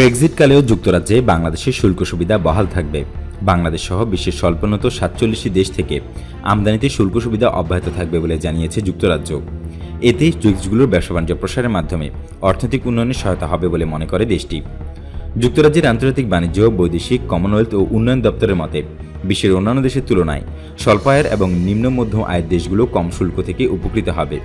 ব্রেক্সিটকালেও যুক্তরাজ্যে বাংলাদেশের শুল্ক সুবিধা বহাল থাকবে। বাংলাদেশ সহ বিশ্বের স্বল্পোন্নত সাতচল্লিশটি দেশ থেকে আমদানিতে শুল্ক সুবিধা অব্যাহত থাকবে বলে জানিয়েছে যুক্তরাজ্য। এতে দেশগুলোর ব্যবসা বাণিজ্য প্রসারের মাধ্যমে অর্থনৈতিক উন্নয়নে সহায়তা হবে বলে মনে করে দেশটি। যুক্তরাজ্যের আন্তর্জাতিক বাণিজ্য, বৈদেশিক, কমনওয়েলথ ও উন্নয়ন দপ্তরের মতে, বিশ্বের অন্যান্য দেশের তুলনায় স্বল্প আয়ের এবং নিম্ন মধ্যম আয়ের দেশগুলো কম শুল্ক থেকে উপকৃত হবে।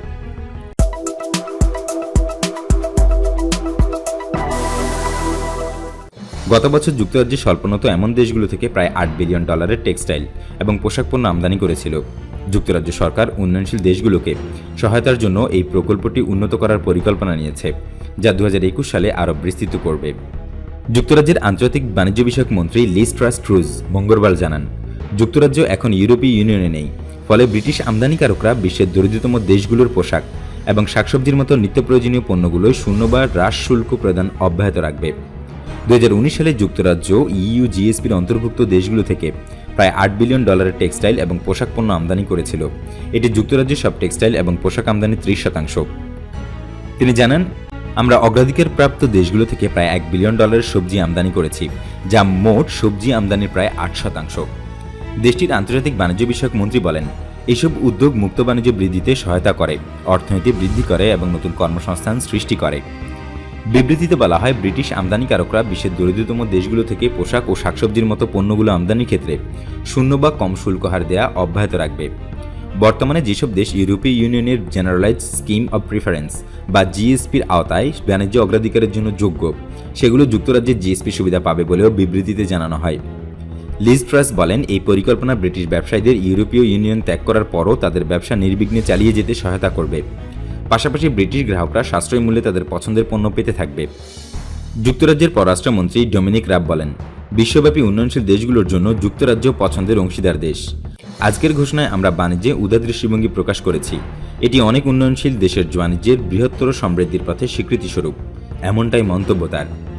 গত বছর যুক্তরাজ্যে স্বল্পোন্নত এমন দেশগুলো থেকে প্রায় আট বিলিয়ন ডলারের টেক্সটাইল এবং পোশাক পণ্য আমদানি করেছিল। যুক্তরাজ্য সরকার উন্নয়নশীল দেশগুলোকে সহায়তার জন্য এই প্রকল্পটি উন্নত করার পরিকল্পনা নিয়েছে, যা দু হাজার একুশ সালে আরও বিস্তৃত করবে। যুক্তরাজ্যের আন্তর্জাতিক বাণিজ্য বিষয়ক মন্ত্রী লিস ট্রাস ট্রুজ মঙ্গলবার জানান, যুক্তরাজ্য এখন ইউরোপীয় ইউনিয়নে নেই, ফলে ব্রিটিশ আমদানিকারকরা বিশ্বের দরিদ্রতম দেশগুলোর পোশাক এবং শাকসবজির মতো নিত্য প্রয়োজনীয় পণ্যগুলোয় শূন্য বা হ্রাস শুল্ক প্রদান অব্যাহত রাখবে। দুই হাজার উনিশ সালে যুক্তরাজ্য ইইউ জিএসপির অন্তর্ভুক্ত দেশগুলো থেকে প্রায় আট বিলিয়ন ডলারের টেক্সটাইল এবং পোশাক পণ্য আমদানি করেছিল। এটি যুক্তরাজ্যের সব টেক্সটাইল এবং পোশাক আমদানি ত্রিশ শতাংশ। তিনি জানান, আমরা অগ্রাধিকার প্রাপ্ত দেশগুলো থেকে প্রায় এক বিলিয়ন ডলারের সবজি আমদানি করেছি, যা মোট সবজি আমদানির প্রায় আট শতাংশ। দেশটির আন্তর্জাতিক বাণিজ্য বিষয়ক মন্ত্রী বলেন, এসব উদ্যোগ মুক্ত বাণিজ্য বৃদ্ধিতে সহায়তা করে, অর্থনীতি বৃদ্ধি করে এবং নতুন কর্মসংস্থান সৃষ্টি করে। বিবৃতিতে বলা হয়, ব্রিটিশ আমদানিকারকরা বিশ্বের দরিদ্রতম দেশগুলো থেকে পোশাক ও শাকসবজির মতো পণ্যগুলো আমদানির ক্ষেত্রে শূন্য বা কম শুল্ক হার দেয়া অব্যাহত রাখবে। বর্তমানে যেসব দেশ ইউরোপীয় ইউনিয়নের জেনারেলাইজ স্কিম অব প্রিফারেন্স বা জিএসপির আওতায় বাণিজ্য অগ্রাধিকারের জন্য যোগ্য, সেগুলো যুক্তরাজ্যের জিএসপি সুবিধা পাবে বলেও বিবৃতিতে জানানো হয়। লিজ ট্রাস বলেন, এই পরিকল্পনা ব্রিটিশ ব্যবসায়ীদের ইউরোপীয় ইউনিয়ন ত্যাগ করার পরও তাদের ব্যবসা নির্বিঘ্নে চালিয়ে যেতে সহায়তা করবে। পাশাপাশি ব্রিটিশ গ্রাহকরা সাশ্রয়ী মূল্যে তাদের পছন্দের পণ্য পেতে থাকবে। যুক্তরাজ্যের পররাষ্ট্রমন্ত্রী ডোমিনিক রাব বলেন, বিশ্বব্যাপী উন্নয়নশীল দেশগুলোর জন্য যুক্তরাজ্য পছন্দের অংশীদার দেশ। আজকের ঘোষণায় আমরা বাণিজ্যে উদার দৃষ্টিভঙ্গি প্রকাশ করেছি। এটি অনেক উন্নয়নশীল দেশের বাণিজ্যের বৃহত্তর সমৃদ্ধির পথে স্বীকৃতিস্বরূপ। এমনটাই মন্তব্য তার।